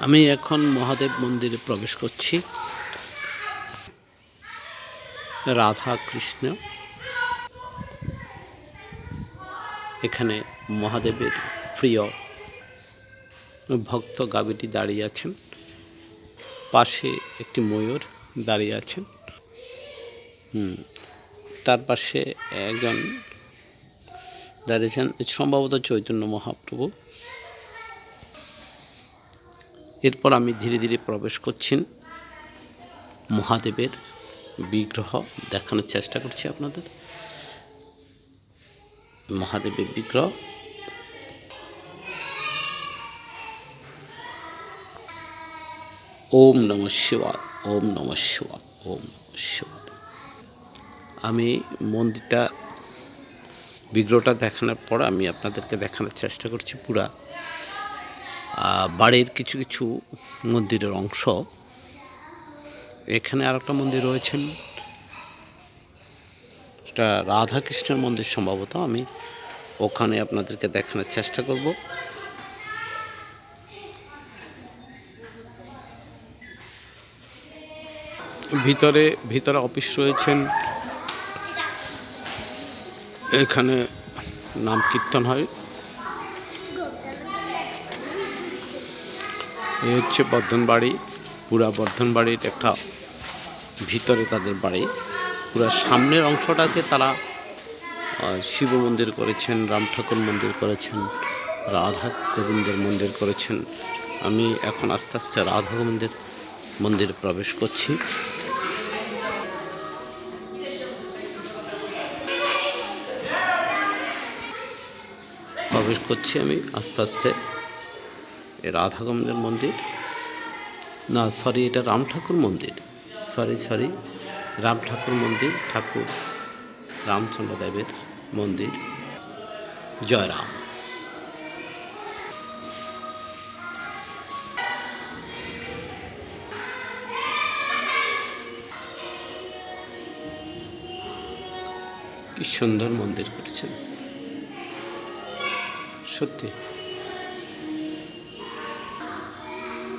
আমি এখন মহাদেব মন্দিরে প্রবেশ করছি। রাধা কৃষ্ণ। এখানে মহাদেবের প্রিয় ভক্ত গাবিটি দাঁড়িয়ে আছেন। পাশে একটি ময়ূর দাঁড়িয়ে আছেন। হুম, তার পাশে একজন দাঁড়িয়েছেন সম্ভবত চৈতন্য মহাপ্রভু। এরপর আমি ধীরে ধীরে প্রবেশ করছি মহাদেবের বিগ্রহ দেখানোর চেষ্টা করছি আপনাদের। মহাদেবের বিগ্রহ। ওম নম শিবায়, ওম নম শিবায়, ওম শিবায়। আমি মন্দিরটা, বিগ্রহটা দেখানোর পর আমি আপনাদেরকে দেখানোর চেষ্টা করছি পুরা। বাড়ির কিছু কিছু মন্দিরের অংশ। এখানে আর একটা মন্দির রয়েছেন এটা রাধাকৃষ্ণের মন্দির সম্ভবত। আমি ওখানে আপনাদেরকে দেখানোর চেষ্টা করব। ভিতরে ভিতরে অফিস রয়েছেন। এখানে নাম কীর্তন হয়। এই হচ্ছে বর্ধন বাড়ি পুরা বর্ধন বাড়ির একটা ভিতরে তাদের বাড়ি। পুরা সামনের অংশটাতে তারা শিব মন্দির করেছেন, রাম ঠাকুর মন্দির করেছেন, রাধা গোবিন্দের মন্দির করেছেন। আমি এখন আস্তে আস্তে রাধা গোবিন্দের মন্দিরে প্রবেশ করছি। প্রবেশ করছি আমি আস্তে আস্তে। রাধা গোবিন্দের মন্দির। না সরি এটা রাম ঠাকুর মন্দির। সরি সরি রাম ঠাকুর মন্দির, ঠাকুর রামচন্দ্র দেবের মন্দির জয়রাম কি সুন্দর মন্দির করছেন। সত্যি।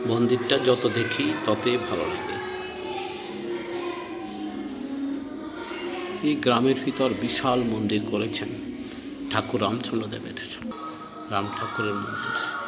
মন্দিরটা যত দেখি, ততই ভালো লাগে। এই গ্রামের ভিতর বিশাল মন্দির করেছেন ঠাকুর রামচন্দ্রদেবের। রাম ঠাকুরের মন্দির।